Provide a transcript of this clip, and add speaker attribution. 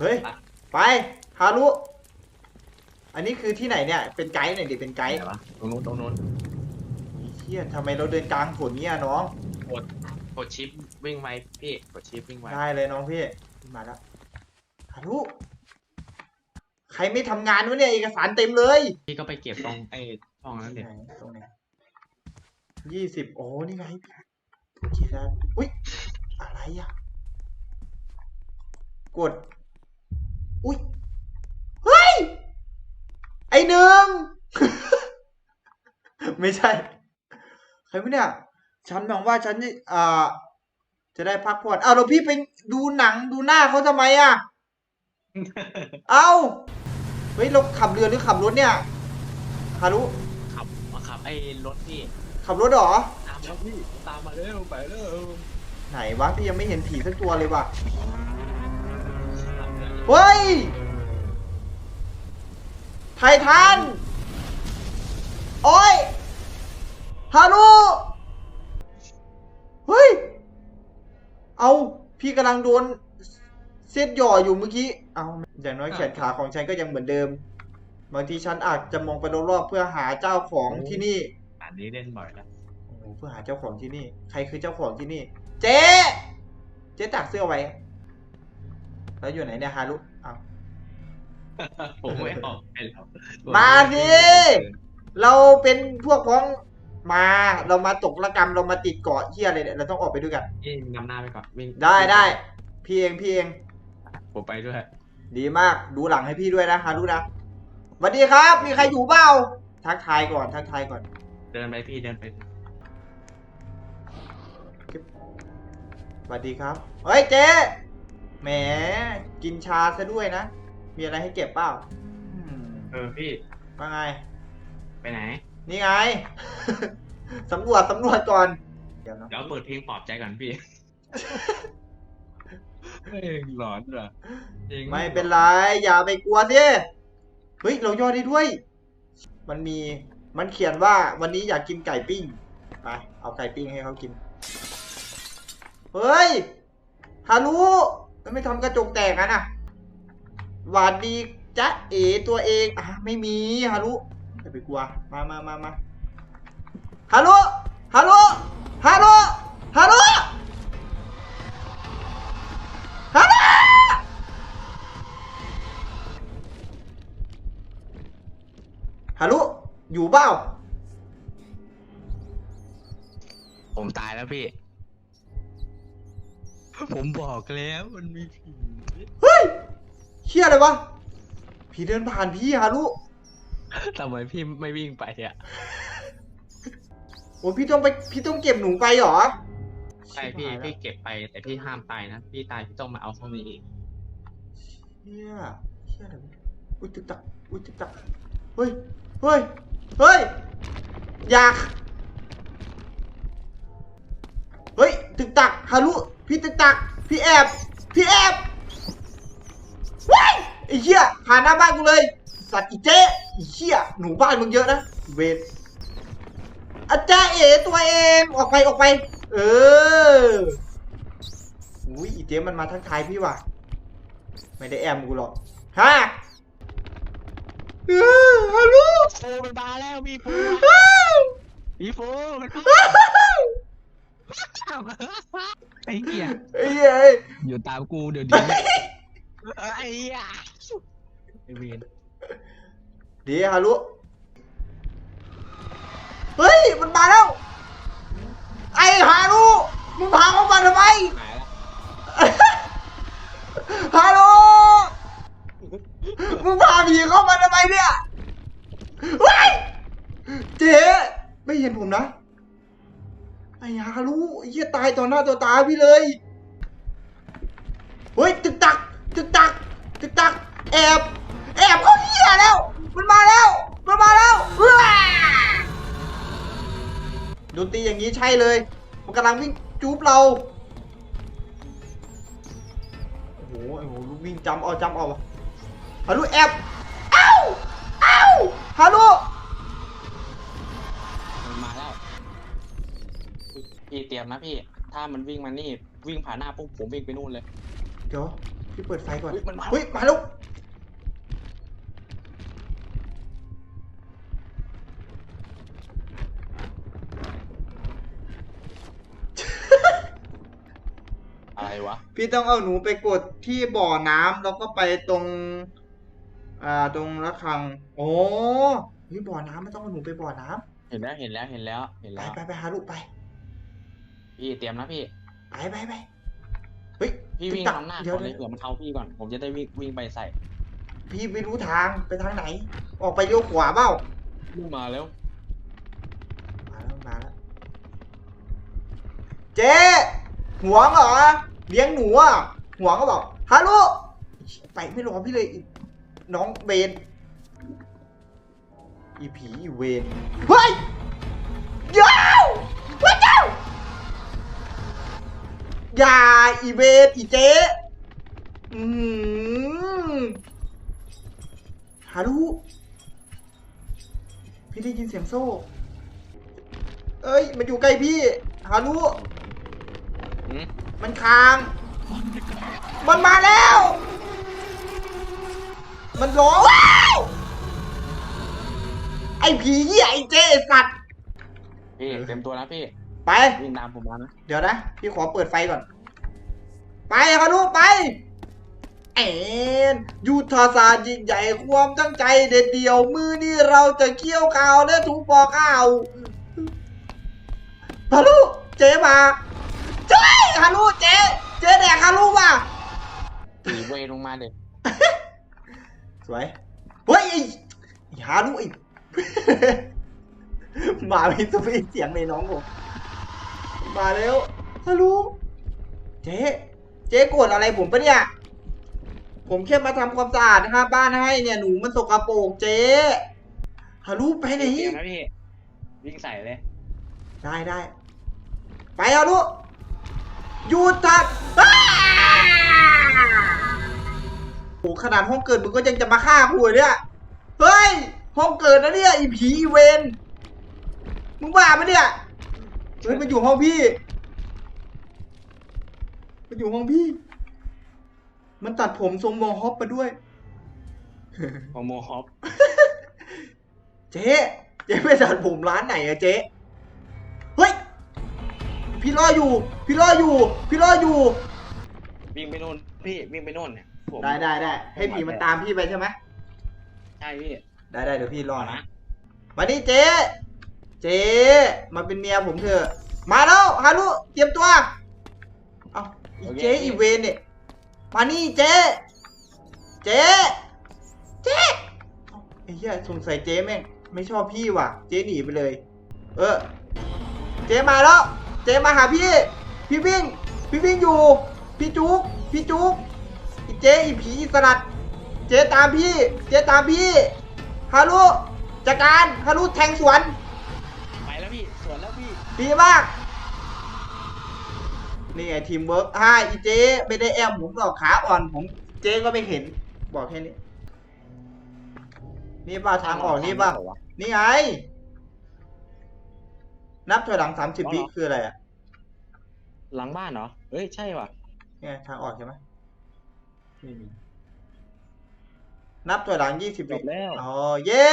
Speaker 1: เฮ้ย ไปฮารุอันนี้คือที่ไหนเนี่ย เป็นไกด์หน่อยดิ เป็นไกด์
Speaker 2: ไหนวะตรงนู้นตรงนู้น
Speaker 1: เฮียทำไมเราเดินกลางฝนเนี่ยน้อง
Speaker 2: กดชิปวิ่งไวพี่กดชิปวิ่งไว
Speaker 1: ได้เลยน้องพี่ มาแล้วฮารุใครไม่ทำงานวะเนี่ยเอกสารเต็มเลย
Speaker 2: พี่ก็ไปเก็บตรงไอ้ช่องนั้นเด็
Speaker 1: ไหนตรงไหนยี่สิบโอ้นี่ไงโอเคครับอุ้ยอะไรอะ กด อุ้ย เฮ้ย ไอหนึ่ง ไม่ใช่ ใครวะเนี่ย ฉันหวังว่าฉันจะอ่า จะได้พักผ่อน เอาแล้วพี่ไปดูหนังดูหน้าเขาทำไมอะ เอาเฮ้ย เราขับเรือหรือขับรถเนี่ยฮารุ
Speaker 2: ขับมาขับไอ้รถพี่
Speaker 1: ขับรถเหรอ
Speaker 2: ตามแล้วพี่ ตามมาเร็วไปเร็ว
Speaker 1: ไหนวะพี่ยังไม่เห็นผีสักตัวเลยว่ะ เฮ้ย ไททัน โอ้ย ฮารุเฮ้ย เอา พี่กำลังโดน เซตหย่ออยู่เมื่อกี้ เอาอย่างน้อยแขนขาของฉันก็ยังเหมือนเดิม บางทีฉันอาจจะมองไปรอบๆเพื่อหาเจ้าของที่นี่
Speaker 2: อันนี้เล่นบ่อยแล้ว
Speaker 1: โอ้โหเพื่อหาเจ้าของที่นี่ ใครคือเจ้าของที่นี่ เจ๊ เจ๊ตากเสื้อไว้ แล้วอยู่ไหนเนี่ยฮารุอ้าว
Speaker 2: ผมไม่ออกไปแล้ว
Speaker 1: มาสิเราเป็นพวกพ้องมาเรามาตกระกรรมเรามาติดเกาะเที่ยอะไรเนี่ยเราต้องออกไปด้วยกัน
Speaker 2: พี่นำหน้าไปก่อนวิ่ง
Speaker 1: ได้ได้พี่เองพี่เอง
Speaker 2: ผมไปด้วย
Speaker 1: ดีมากดูหลังให้พี่ด้วยนะฮารุนะสวัสดีครับ มีใครอยู่เปล่าทักทายก่อนทักทายก่อน
Speaker 2: เดินไปพี่เดินไป
Speaker 1: สวัสดีครับเฮ้ยเจ๊ แหมกินชาซะด้วยนะ มีอะไรให้เก็บเปล่าอืม
Speaker 2: เออพี่
Speaker 1: ว่าไง
Speaker 2: ไปไหน
Speaker 1: นี่ไง สำรวจสำรวจก่อน เดี๋ยวนะ
Speaker 2: เดี๋ยวเปิดเพลงปลอบใจก่อนพี่เพลงหลอนเหรอพลง
Speaker 1: ไม่เป็นไร อย่าไปกลัวสิเฮ้ย เราย่อได้ด้วย มันมีมันเขียนว่าวันนี้อยากกินไก่ปิ้ง ไป เอาไก่ปิ้งให้เขากิน เฮ้ยฮารุ แล้วไม่ทำกระจกแตกอะนะหวานดีจ๊ะเอ๋ตัวเองอะไม่มีฮารุอย่าไปกลัว มามามามาฮารุฮารุฮารุฮารุฮารุฮารุอยู่เปล่า
Speaker 2: ผมตายแล้วพี่ ผมบอกแล้วมันมีผี
Speaker 1: เฮ้ยเชี่ยอะไรวะผีเดินผ่านพี่ฮารุ
Speaker 2: ทำไมพี่ไม่วิ่งไปอะ
Speaker 1: โอ้พี่ต้องไปพี่ต้องเก็บหนูไปเหรอ
Speaker 2: ใช่พี่
Speaker 1: ชิบหายละ
Speaker 2: พี่เก็บไปแต่พี่ห้ามตายนะพี่ตายพี่ต้องมาเอาห้องนี้อีก
Speaker 1: เชี่ยเชี่ยอะไรวะอุ้ยตึกตักอุ้ยตึกตักเฮ้ยเฮ้ยเฮ้ยอยากเฮ้ยตึกตักฮารุ พี่ตึกตัก พี่แอบ พี่แอบว้ายไอ้เหี้ยผ่านหน้าบ้านกูเลย สัตว์อีเจ๊ไอ้เหี้ยหนูบ้านมึงเยอะนะ เวรอาจารย์เอ๋ตัวเองออกไปออกไป เอออุ้ยอีเจ๊มันมาทักทายพี่ว่ะ ไม่ได้แอมกูหรอกฮะเออฮัลโหล
Speaker 2: โฟมันมาแล้วมีโฟมีโฟมันมา ไอ้เหี้ย
Speaker 1: ไอ้เหี้ยเอ้ย
Speaker 2: อยู่ตามกูเดี๋ยวนี้ไอ้เหี้ยไอ้เวน
Speaker 1: ดีฮารุเฮ้ย มันมาแล้ว ไอ้ฮารุมึงพาเขามาทำไม
Speaker 2: หายแล้ว
Speaker 1: ฮารุมึงพาผีเข้ามาทำไมเนี่ยเฮ้ยเจ๊ไม่เห็นผมนะ ไอ้ฮารุไอ้เหี้ยตายต่อหน้าต่อตาพี่เลย เฮ้ยตึกตักตึกตักตึกตักแอบแอบเขาเหี้ยแล้ว มันมาแล้ว มันมาแล้วว้ดนตรีอย่างนี้ใช่เลย มันกำลังวิ่งจูบเรา โอ้โหไอ้โหลูกวิ่งจำเอาจำเอาฮารุแอบเอ้าเอ้าฮารุ
Speaker 2: พี่เตรียมนะพี่ ถ้ามันวิ่งมานี่ วิ่งผ่านหน้าปุ๊บผมวิ่งไปนู่นเลย
Speaker 1: เดี๋ยวพี่เปิดไฟก่อน
Speaker 2: เฮ้ยมันมา
Speaker 1: เฮ้ยมาแล้ว
Speaker 2: อะไรวะ
Speaker 1: พี่ต้องเอาหนูไปกดที่บ่อน้ำแล้วก็ไปตรง อ่าตรงระฆัง โอ้เฮ้ยบ่อน้ำไม่ต้องเอาหนูไปบ่อน้ำ
Speaker 2: เห็นแล้วเห็นแล้วเห็นแล้วเห็น
Speaker 1: ไป
Speaker 2: แล้ว
Speaker 1: ไปไปหาลูกไป
Speaker 2: พี่เตรียมนะพี่
Speaker 1: ไปไปไปเฮ้ย
Speaker 2: พี่วิ่ง
Speaker 1: ติ๊กตัก
Speaker 2: นำหน้า
Speaker 1: เดี๋ยว
Speaker 2: ก่อนเลย
Speaker 1: เดี๋ยว
Speaker 2: เผื่อมันเข้าพี่ก่อน ผมจะได้วิ่งวิ่งไปใส่
Speaker 1: พี่ไม่รู้ทางไปทางไหน ออกไปเลี้ยวขวาเปล่า
Speaker 2: วิ่งมาแล้ว
Speaker 1: มาแล้วมาแล้วเจ๊หัวงเหรอเลี้ยงหนูอะหัวงก็บอกฮัลโหลไปไม่รอพี่เลยอีน้องเบนอีผีอีเวนเฮ้ย ย่าอีเวนอีเจ๊อืมฮารุพี่ได้ยินเสียงโซ่ เอ้ย มันอยู่ใกล้พี่ฮารุ
Speaker 2: หืม
Speaker 1: มันคาง มันมาแล้ว มันร้องว้าวไอ้ผีเหี้ยไอ้เจ๊ไอ้สัตว์
Speaker 2: พี่เตรียมตัวนะพี่
Speaker 1: ไป
Speaker 2: วิ่งตามผมมานะ
Speaker 1: เดี๋ยวนะ พี่ขอเปิดไฟก่อน ไปฮารุไป เอ็นยุทธศาสตร์ยิ่งใหญ่ความตั้งใจเด็ดเดี่ยวมือนี่เราจะเคี่ยวข่าวและถูกปอกข้าวฮารุเจ๊มาช่วยฮารุเจ๊เจ๊แดกฮารุว่ะ
Speaker 2: ตีเวลงมาเลย
Speaker 1: สวยเฮ้ยไอ้ไอ้ฮารุไอ้มาไม่ต้องมีเสียงในน้องผม มาแล้วฮารุเจ๊เจ๊โกรธอะไรผมปะเนี่ย ผมแค่มาทำความสะอาดนะครับบ้านให้เนี่ยหนูมันสกปรกเจ๊ฮารุไปไหน
Speaker 2: เตรียมนะพี่วิ่งใส่เลย
Speaker 1: ได้ได้ไปฮารุหยุดทักอ้าโอ้ขนาดห้องเกิดมึงก็ยังจะมาฆ่ากูเลยเนี่ยเฮ้ยห้องเกิดนะเนี่ยอีผีอีเวนมึงบ้าปะเนี่ย เฮ้ยมันอยู่ห้องพี่ มันอยู่ห้องพี่ มันตัดผมทรงมอฮอปมาด้วย
Speaker 2: โอโมฮอป
Speaker 1: เจ๊เจ๊ไปตัดผมร้านไหนอะเจ๊เฮ้ย พี่รออยู่ พี่รออยู่ พี่รออยู่
Speaker 2: วิ่งไปโน่นพี่วิ่งไปโน่นเนี่ยผม
Speaker 1: ได้ได้ได้ให้ผีมันตามพี่ไปใช่ไหม
Speaker 2: ใช่พี่
Speaker 1: ได้ได้เดี๋ยวพี่รอนะ
Speaker 2: นะ
Speaker 1: มานี่เจ๊ เจ๊มาเป็นเมียผมเถอะ มาแล้วฮารุเตรียมตัว เอาอีเจ๊อีเวนเนี่ย มานี่เจ๊เจ๊เจ๊เอ้าไอ้เหี้ยสงสัยเจ๊แม่งไม่ชอบพี่ว่ะ เจ๊หนีไปเลย เออ เจ๊มาแล้ว เจ๊มาหาพี่ พี่วิ่ง พี่วิ่งอยู่ พี่จุกพี่จุกอีเจ๊อีผีอีสลัด เจ๊ตามพี่ เจ๊ตามพี่ฮารุจัดการฮารุแทงสวน
Speaker 2: ไปแล้วพี่ สวนแล้วพี่
Speaker 1: ดีมาก นี่ไงทีมเวิร์กฮ่าอีเจ๊ไม่ได้แอมผมหรอกขาอ่อนผมเจ๊ก็ไม่เห็น บอกแค่นี้ นี่ป่ะทางออกนี่ป่ะนี่ไง นับถอยหลังสามสิบวิคืออะไรอะ
Speaker 2: หลังบ้านเหรอ เอ้ย ใช่ว่ะ
Speaker 1: นี่ไงทางออกใช่ไหมไม่มีนับถอยหลังยี่สิบ
Speaker 2: จ
Speaker 1: วิ
Speaker 2: บแล้ว
Speaker 1: อ๋อ เย้